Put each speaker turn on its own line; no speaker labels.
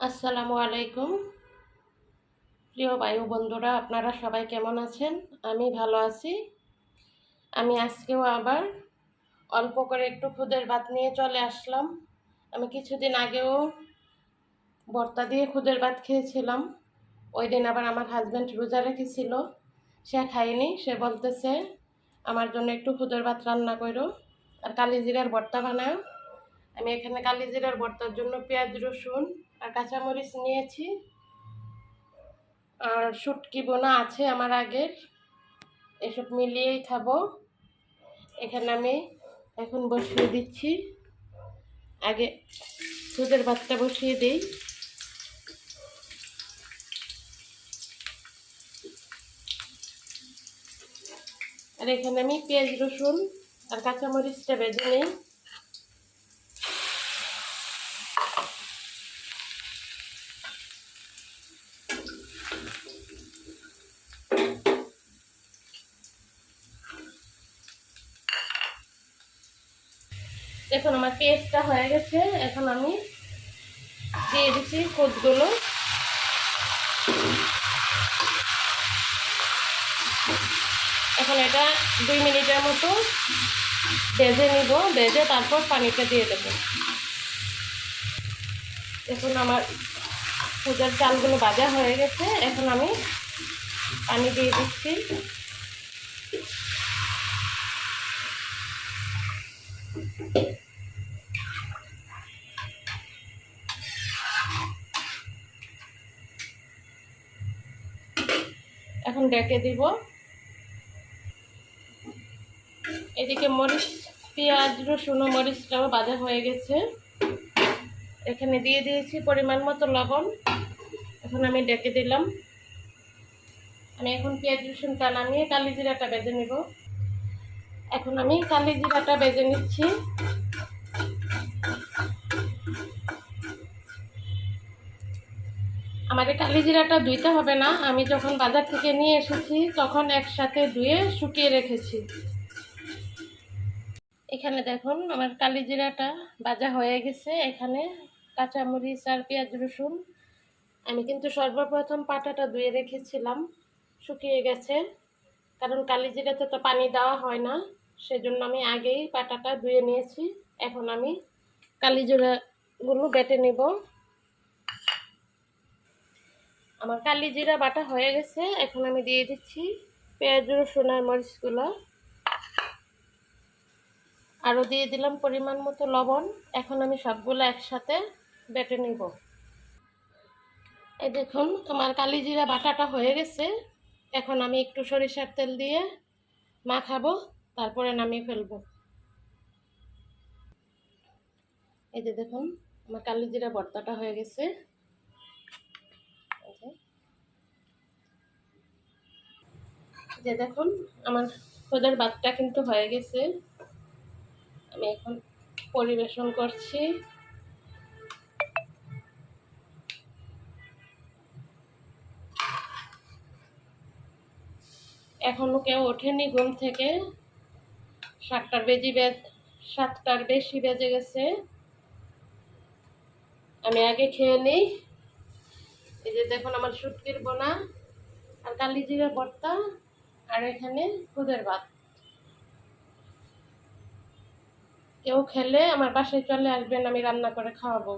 আসসালামু আলাইকুম। প্রিয় বায়ু বন্ধুরা, আপনারা সবাই কেমন আছেন? আমি ভালো আছি। আমি আজকেও আবার অল্প করে একটু খুদের ভাত নিয়ে চলে আসলাম। আমি কিছুদিন আগেও ভর্তা দিয়ে খুদের ভাত খেয়েছিলাম। ওই দিন আবার আমার হাজব্যান্ড রোজা রেখেছিল, সে খায়নি। সে বলতেছে, আমার জন্য একটু খুদের ভাত রান্না করো আর কালিজিরার ভর্তা বানায় আমি এখানে কালিজিরার ভর্তার জন্য পেঁয়াজ, রসুন আর কাঁচামরিচ নিয়েছি। আর শুটকি বোনা আছে আমার আগের। এসব মিলিয়েই খাব। এখানে আমি এখন বসিয়ে দিচ্ছি। আগে দুধের ভাতটা বসিয়ে দিই। আর এখানে আমি পেঁয়াজ রসুন আর কাঁচামরিচটা বেজে নিই। দেখুন আমার পেস্টটা হয়ে গেছে। এখন আমি দিয়ে দিচ্ছি খুদগুলো এখন এটা দুই মিনিটের মতো ভেজে নিব। ভেজে তারপর পানিটা দিয়ে দেবো। এখন আমার খুদের চালগুলো ভাজা হয়ে গেছে। এখন আমি পানি দিয়ে দিচ্ছি। এখন ডেকে দিব। এদিকে মরিচ, পেঁয়াজ, রসুন ও মরিচটাও বাজা হয়ে গেছে। এখানে দিয়ে দিয়েছি পরিমাণ মতো লবণ। এখন আমি ডেকে দিলাম। আমি এখন পেঁয়াজ রসুনটা নামিয়ে কালি জিরাটা বেজে নিব। এখন আমি কালি জিরাটা বেজে নিচ্ছি। আমাদের কালি জিরাটা ধুইতে হবে না। আমি যখন বাজার থেকে নিয়ে এসেছি, তখন একসাথে ধুয়ে শুকিয়ে রেখেছি। এখানে দেখুন, আমার কালি জিরাটা ভাজা হয়ে গেছে। এখানে কাঁচামরিচ আর পেঁয়াজ রসুন। আমি কিন্তু সর্বপ্রথম পাটাটা ধুয়ে রেখেছিলাম। শুকিয়ে গেছে। কারণ কালি জিরাতে তো পানি দেওয়া হয় না। সেজন্য আমি আগেই পাটাটা ধুয়ে নিয়েছি। এখন আমি কালি জিরাগুলো বেটে নেব। আমার কালি জিরা বাটা হয়ে গেছে, এখন আমি দিয়ে দিচ্ছি পেঁয়াজ, রসুন আর মরিচগুলো। আরও দিয়ে দিলাম পরিমাণ মতো লবণ, এখন আমি সবগুলো একসাথে বেটে নিব। এই দেখুন, আমার কালি জিরা বাটাটা হয়ে গেছে, এখন আমি একটু সরিষার তেল দিয়ে মাখাবো, তারপরে নামিয়ে ফেলব। এই যে দেখুন, আমার কালি জিরা ভর্তাটা হয়ে গেছে। যে দেখুন, আমার খোদার ভাতটা কিন্তু হয়ে গেছে। আমি এখন পরিবেশন করছি। এখনও কেউ ওঠেনি ঘুম থেকে। সাতটার বেজি সাতটার বেশি বেজে গেছে। আমি আগে খেয়ে নিই। এই যে দেখুন আমার সুটকির বোনা আর কালি ভর্তা। আর এখানে খুদের ভাত। কেউ খেলে আমার বাসায় চলে আসবেন আমি রান্না করে খাওয়াবো।